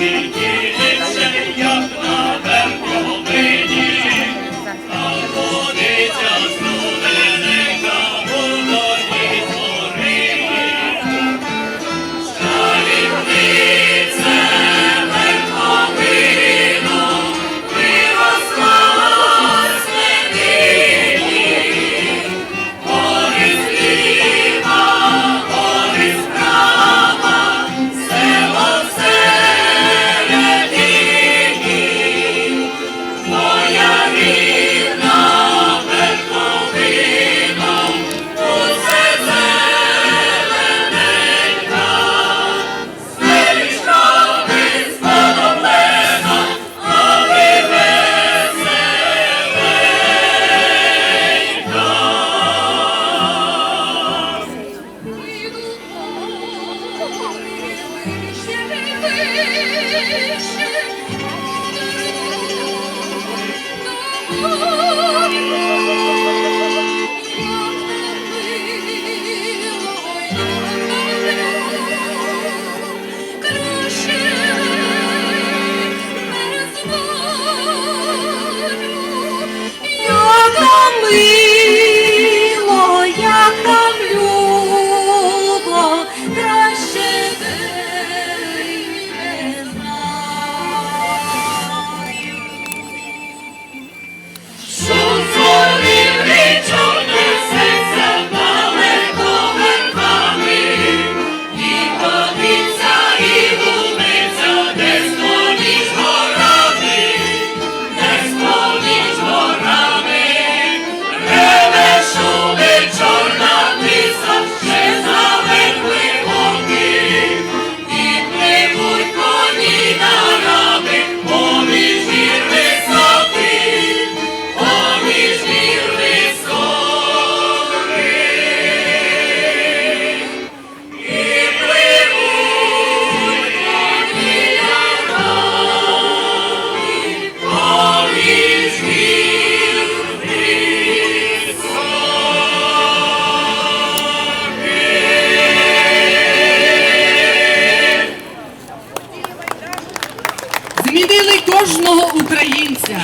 Thank you. Oh змінили кожного українця.